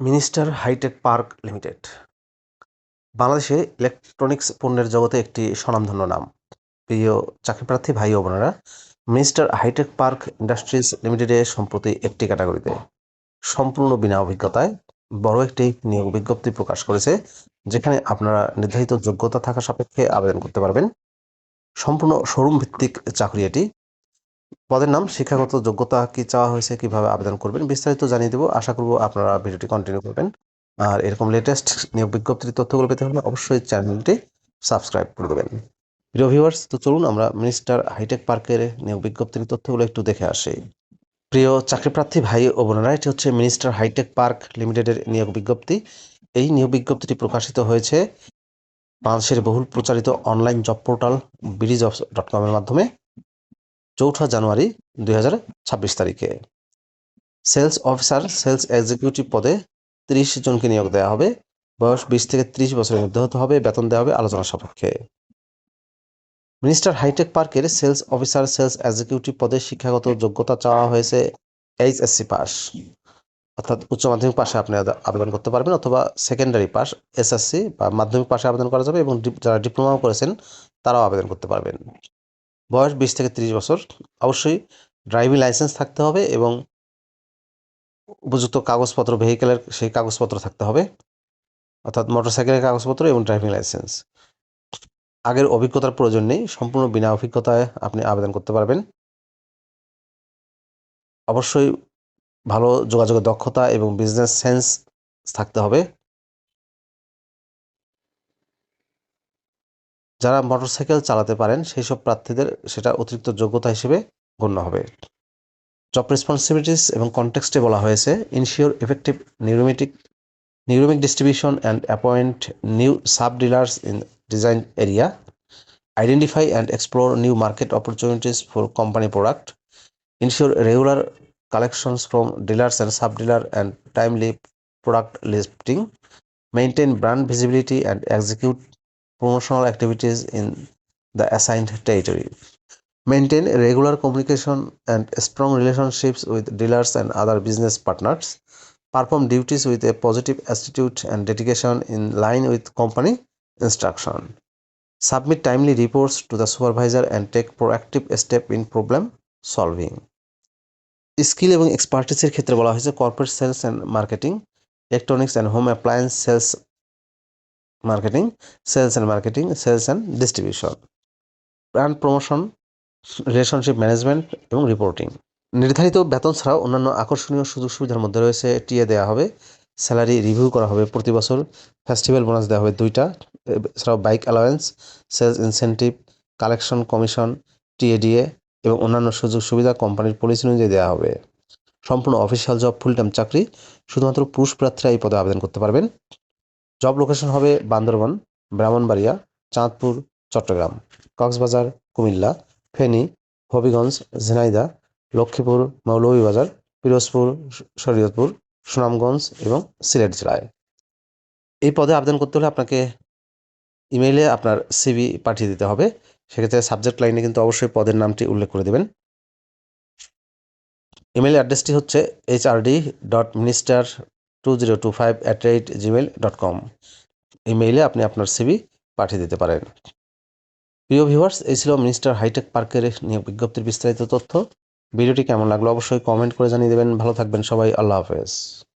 Minister hi-tech park limited. বাংলাদেশে electronics পণ্যের জগতে একটি স্বনামধন্য নাম। প্রিয় চাকরিপ্রার্থী ভাই ও বোনেরা, মিনিস্টার হাইটেক পার্ক ইন্ডাস্ট্রিজ লিমিটেডে সম্প্রতি একটি ক্যাটাগরিতে। সম্পূর্ণ বিনা অভিজ্ঞতায় বড় একটি নিয়োগ বিজ্ঞপ্তি প্রকাশ করেছে, যেখানে আপনারা নির্ধারিত যোগ্যতা থাকা সাপেক্ষে আবেদন করতে পারবেন। সম্পূর্ণ শোরুম ভিত্তিক চাকরি এটি। পদের নাম, শিক্ষাগত যোগ্যতা কি চাওয়া হয়েছে, কীভাবে আবেদন করবেন, বিস্তারিত জানিয়ে দেবো। আশা করব আপনারা ভিডিওটি কন্টিনিউ করবেন। আর এরকম লেটেস্ট নিয়োগ বিজ্ঞপ্তির তথ্যগুলো পেতে হলে অবশ্যই চ্যানেলটি সাবস্ক্রাইব করে দেবেন। প্রিয় ভিউয়ার্স তো চলুন আমরা মিনিস্টার হাইটেক পার্কের নিয়োগ বিজ্ঞপ্তির তথ্যগুলো একটু দেখে আসি। প্রিয় চাকরিপ্রার্থী ভাই ও বোনেরা, এটি হচ্ছে মিনিস্টার হাইটেক পার্ক লিমিটেডের নিয়োগ বিজ্ঞপ্তি। এই নিয়োগ বিজ্ঞপ্তিটি প্রকাশিত হয়েছে বাংলাদেশের বহুল প্রচারিত online job portal BD jobs dot কমের মাধ্যমে। চৌঠা জানুয়ারি দুই হাজার ছাব্বিশ তারিখে। সেলস অফিসার, সেলস এক্সিকিউটিভ পদে তিরিশ জনকে নিয়োগ দেওয়া হবে। বয়স বিশ থেকে ত্রিশ বছরের মধ্যে হতে হবে। বেতন দেওয়া হবে আলোচনা সাপেক্ষে। মিনিস্টার হাইটেক পার্কের সেলস অফিসার, সেলস এক্সিকিউটিভ পদে শিক্ষাগত যোগ্যতা চাওয়া হয়েছে এইচএসসি পাস। অর্থাৎ উচ্চ মাধ্যমিক পাশে আপনি আবেদন করতে পারবেন অথবা সেকেন্ডারি পাস, এসএসসি বা মাধ্যমিক পাশে আবেদন করা যাবে এবং যারা ডিপ্লোমাও করেছেন তারাও আবেদন করতে পারবেন। বয়স বিশ থেকে তিরিশ বছর। অবশ্যই ড্রাইভিং লাইসেন্স থাকতে হবে এবং উপযুক্ত কাগজপত্র ভেহিকেলের সেই কাগজপত্র থাকতে হবে। অর্থাৎ মোটরসাইকেলের কাগজপত্র এবং ড্রাইভিং লাইসেন্স আগের অভিজ্ঞতার প্রয়োজন নেই, সম্পূর্ণ বিনা অভিজ্ঞতায় আপনি আবেদন করতে পারবেন। অবশ্যই ভালো যোগাযোগের দক্ষতা এবং বিজনেস সেন্স থাকতে হবে। যারা মোটরসাইকেল চালাতে পারেন সেই সব প্রার্থীদের সেটা অতিরিক্ত যোগ্যতা হিসেবে গণ্য হবে। জব রেসপন্সিবিলিটিস এবং কনটেক্সটে বলা হয়েছে ইনশিওর ইফেক্টিভ নিউরোমেটিক নিউরোমিক distribution and appoint new sub dealers in design area identify and explore new market opportunities for company product ensure regular collections from dealers and sub dealer and timely product lifting maintain brand visibility and execute promotional activities in the assigned territory maintain regular communication and strong relationships with dealers and other business partners perform duties with a positive attitude and dedication in line with company instruction submit timely reports to the supervisor and take proactive step in problem solving skill এবং এক্সপার্টিসের ক্ষেত্রে বলা হয়েছে corporate sales and marketing electronics and home appliance sales marketing sales and marketing sales and distribution brand promotion relationship management এবং reporting নির্ধারিত বেতন ছাড়াও অন্যান্য আকর্ষণীয় সুযোগ সুবিধার মধ্যে রয়েছে টিএ দেওয়া হবে স্যালারি রিভিউ করা হবে প্রতি বছর ফেস্টিভ্যাল বোনাস দেওয়া হবে দুইটা, এছাড়াও bike allowance sales incentive collection commission TADA এবং অন্যান্য সুযোগ সুবিধা কোম্পানির পলিসি অনুযায়ী দেওয়া হবে। সম্পূর্ণ অফিসিয়াল জব ফুল টাইম চাকরি, শুধুমাত্র পুরুষ প্রার্থীরা এই পদে আবেদন করতে পারবেন। জব লোকেশন হবে বান্দরবান, ব্রাহ্মণবাড়িয়া, চাঁদপুর, চট্টগ্রাম, কক্সবাজার, কুমিল্লা, ফেনী, হবিগঞ্জ ঝিনাইদা লক্ষ্মীপুর মৌলভীবাজার পিরোজপুর শরীয়তপুর, সুনামগঞ্জ এবং সিলেট জেলায়। এই পদে আবেদন করতে হলে আপনাকে ইমেইলে আপনার সিবি পাঠিয়ে দিতে হবে। সেক্ষেত্রে সাবজেক্ট লাইনে কিন্তু অবশ্যই পদের নামটি উল্লেখ করে দেবেন। ইমেল অ্যাড্রেসটি হচ্ছে HRD dot minister two zero two five at rate gmail dot com ইমেইলে আপনি আপনার সিবি পাঠিয়ে দিতে পারেন। প্রিয় ভিউয়ার্স এই ছিল মিনিস্টার হাইটেক পার্কের নিয়োগ বিজ্ঞপ্তির বিস্তারিত তথ্য। ভিডিওটি কেমন লাগল অবশ্যই কমেন্ট করে জানিয়ে দেবেন। ভালো থাকবেন সবাই। আল্লাহ হাফেজ।